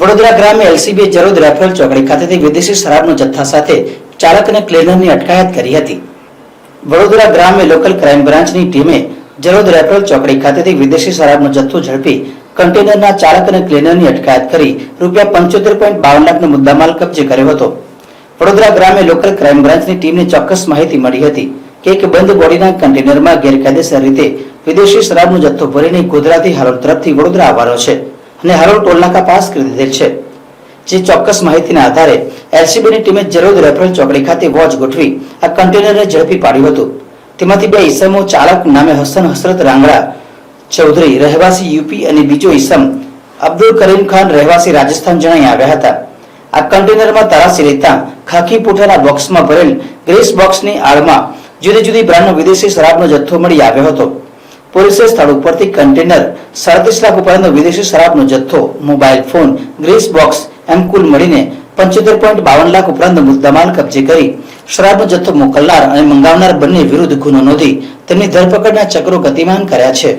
વડોદરા ગ્રામે LCB Jarod referral ચોકડી ખાતેથી વિદેશી શરાબનો જથ્થા સાથે ચાલક અને ક્લીનરની અટકાયત કરી હતી. વડોદરા ગ્રામે લોકલ ક્રાઇમ બ્રાન્ચની ટીમે જરોદ રેફરલ ચોકડી ખાતેથી વિદેશી શરાબનો જથ્થો ઝડપી કન્ટેનરના ચાલક અને ક્લીનરની અટકાયત કરી રૂપિયા પંચોતેર પોઈન્ટ બાવન લાખનો મુદ્દામાલ કબજે કર્યો હતો. વડોદરા ગ્રામે લોકલ ક્રાઇમ બ્રાન્ચની ટીમને ચોક્કસ માહિતી મળી હતી. કે એક બંધ બોડીના કન્ટેનરમાં ગેરકાયદેસર રીતે વિદેશી શરાબનો જથ્થો ભરીને ગોધરાથી હાલોલ તરફથી વડોદરા આવવાનો છે અને હાલોલ ટોલનાકા પાસ કરી દીધેલ છે. જે ચોક્કસ માહિતીના આધારે એલસીબીની ટીમે જરોદ રેફરલ ચોકડી ખાતે વોચ ગોઠવી આ કન્ટેનરને ઝડપી પાડ્યું હતું. તેમાંથી બે ઈસમો ચાલક નામે હસન હસરત રાંગડા, ચૌધરી, રહેવાસી યુપી અને બીજો ઈસમ અબ્દુલ કરીમ ખાન રહેવાસી રાજસ્થાન જણાઈ આવ્યા હતા. આ કન્ટેનરમાં તરાસી લેતા ખાખી પૂઠાના બોક્સમાં ભરેલ ગ્રેસ બોક્સની આડમાં જુદી જુદી બ્રાન્ડનો વિદેશી શરાબનો જથ્થો મળી આવ્યો હતો. પોલીસે સ્થળ ઉપરથી કન્ટેનર સાડત્રીસ લાખ ઉપરાંતનો વિદેશી શરાબનો જથ્થો, મોબાઈલ ફોન, ગ્રીસ બોક્સ એમ કુલ મળીને પંચોતેર પોઈન્ટ બાવન લાખ ઉપરાંતનો મુદ્દામાલ કબજે કરી શરાબનો જથ્થો મોકલનાર અને મંગાવનાર બંને વિરુદ્ધ ગુનો નોંધી તેમની ધરપકડના ચક્રો ગતિમાન કર્યા છે.